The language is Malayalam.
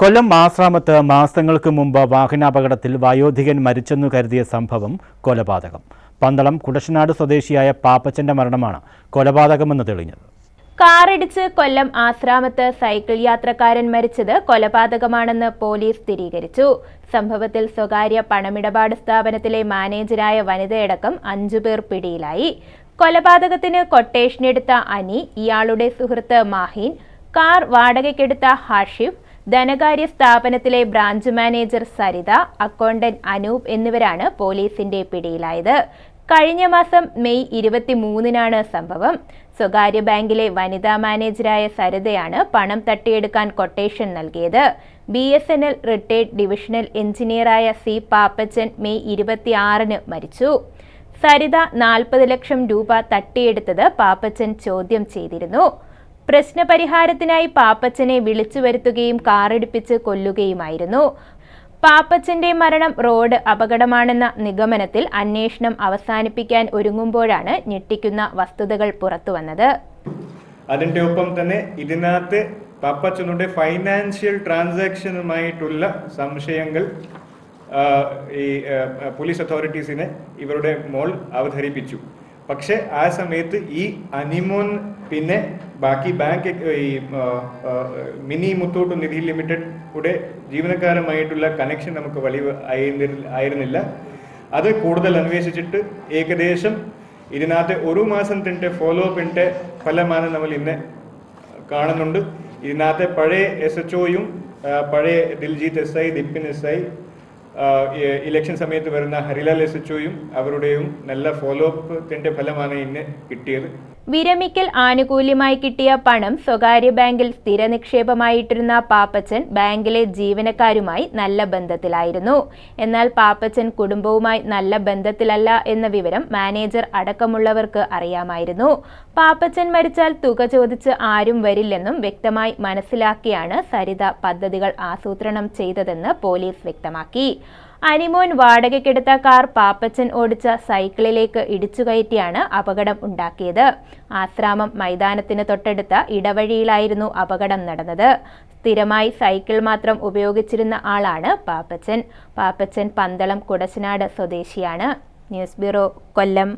കൊല്ലം ആശ്രാമത്ത് മാസങ്ങൾക്ക് മുമ്പ് വാഹനാപകടത്തിൽ വയോധികൻ മരിച്ചെന്നു കരുതിയ സംഭവം കൊലപാതകം. പന്തളം കുടശനാട് സ്വദേശിയായ പാപ്പച്ചന്റെ മരണമാണ് കൊലപാതകമെന്ന് തെളിഞ്ഞത്. കാറിടിച്ച് കൊല്ലം ആശ്രാമത്ത് സൈക്കിൾ യാത്രക്കാരൻ മരിച്ചത് കൊലപാതകമാണെന്ന് പോലീസ് സ്ഥിരീകരിച്ചു. സംഭവത്തിൽ സ്വകാര്യ പണമിടപാട് സ്ഥാപനത്തിലെ മാനേജരായ വനിതയടക്കം അഞ്ചുപേർ പിടിയിലായി. കൊലപാതകത്തിന് കൊട്ടേഷനെടുത്ത അനി ഇയാളുടെ സുഹൃത്ത് മാഹീൻ കാർ വാടകയ്ക്കെടുത്ത ഹാഷിഫ് ധനകാര്യ സ്ഥാപനത്തിലെ branch manager Saritha accountant Anoop എന്നിവരാണ് പോലീസിന്റെ പിടിയിലായത്. കഴിഞ്ഞ മാസം മെയ് ഇരുപത്തിമൂന്നിനാണ് സംഭവം. സ്വകാര്യ ബാങ്കിലെ വനിതാ മാനേജരായ സരിതയാണ് പണം തട്ടിയെടുക്കാൻ കൊട്ടേഷൻ നൽകിയത്. B S N L retired divisional എഞ്ചിനീയറായ C Pappachan May ഇരുപത്തിയാറിന് മരിച്ചു. സരിത നാൽപ്പത് ലക്ഷം രൂപ തട്ടിയെടുത്തത് പാപ്പച്ചൻ ചോദ്യം ചെയ്തിരുന്നു. പ്രശ്നപരിഹാരത്തിനായി പാപ്പച്ചനെ വിളിച്ചു വരുത്തുകയും കാറെടുപ്പിച്ച് കൊല്ലുകയുമായിരുന്നു. പാപ്പച്ചന്റെ മരണം റോഡ് അപകടമാണെന്ന നിഗമനത്തിൽ അന്വേഷണം അവസാനിപ്പിക്കാൻ ഒരുങ്ങുമ്പോഴാണ് ഞെട്ടിക്കുന്ന വസ്തുതകൾ പുറത്തുവന്നത്. അതിന്റെ ഒപ്പം തന്നെ ഇതിനകത്ത് പാപ്പച്ചനുടെ ഫൈനാൻഷ്യൽ ട്രാൻസാക്ഷനുമായിട്ടുള്ള സംശയങ്ങൾ ഈ പോലീസ് അതോറിറ്റീസിനെ ഇവരുടെ മോൾ അവതരിപ്പിച്ചു. പക്ഷെ ആ സമയത്ത് ഈ അനിമോൻ പിന്നെ ബാക്കി ബാങ്ക് ഈ മിനി മുത്തൂട്ട് നിധി ലിമിറ്റഡ് കൂടെ ജീവനക്കാരുമായിട്ടുള്ള കണക്ഷൻ നമുക്ക് വലിയ ആയിരുന്നില്ല. അത് കൂടുതൽ അന്വേഷിച്ചിട്ട് ഏകദേശം ഇതിനകത്ത് ഒരു മാസം തിന്റെ ഫോളോ അപ്പിന്റെ ഫലമാണ് നമ്മൾ ഇന്ന് കാണുന്നുണ്ട്. ഇതിനകത്തെ പഴയ എസ് എച്ച് ഒയും പഴയ Diljith S I Dippin S I election സമയത്ത് വരുന്ന ഹരിലാൽ എസ് എച്ച് ഒയും അവരുടെയും നല്ല ഫോളോ അപ്പിന്റെ ഫലമാണ് ഇന്ന് കിട്ടിയത്. വിരമിക്കൽ ആനുകൂല്യമായി കിട്ടിയ പണം സ്വകാര്യ ബാങ്കിൽ സ്ഥിര നിക്ഷേപമായിട്ടിരുന്ന പാപ്പച്ചൻ ബാങ്കിലെ ജീവനക്കാരുമായി നല്ല ബന്ധത്തിലായിരുന്നു. എന്നാൽ പാപ്പച്ചൻ കുടുംബവുമായി നല്ല ബന്ധത്തിലല്ല എന്ന വിവരം മാനേജർ അടക്കമുള്ളവർക്ക് അറിയാമായിരുന്നു. പാപ്പച്ചൻ മരിച്ചാൽ തുക ചോദിച്ച് ആരും വരില്ലെന്നും വ്യക്തമായി മനസ്സിലാക്കിയാണ് സരിത പദ്ധതികൾ ആസൂത്രണം ചെയ്തതെന്ന് പോലീസ് വ്യക്തമാക്കി. അനിമോൻ വാടകയ്ക്കെടുത്ത കാർ പാപ്പച്ചൻ ഓടിച്ച സൈക്കിളിലേക്ക് ഇടിച്ചുകയറ്റിയാണ് അപകടം ഉണ്ടാക്കിയത്. ആശ്രാമം മൈതാനത്തിന് തൊട്ടടുത്ത ഇടവഴിയിലായിരുന്നു അപകടം നടന്നത്. സ്ഥിരമായി സൈക്കിൾ മാത്രം ഉപയോഗിച്ചിരുന്ന ആളാണ് പാപ്പച്ചൻ. പാപ്പച്ചൻ പന്തളം കുടശനാട് സ്വദേശിയാണ്. News bureau Kollam.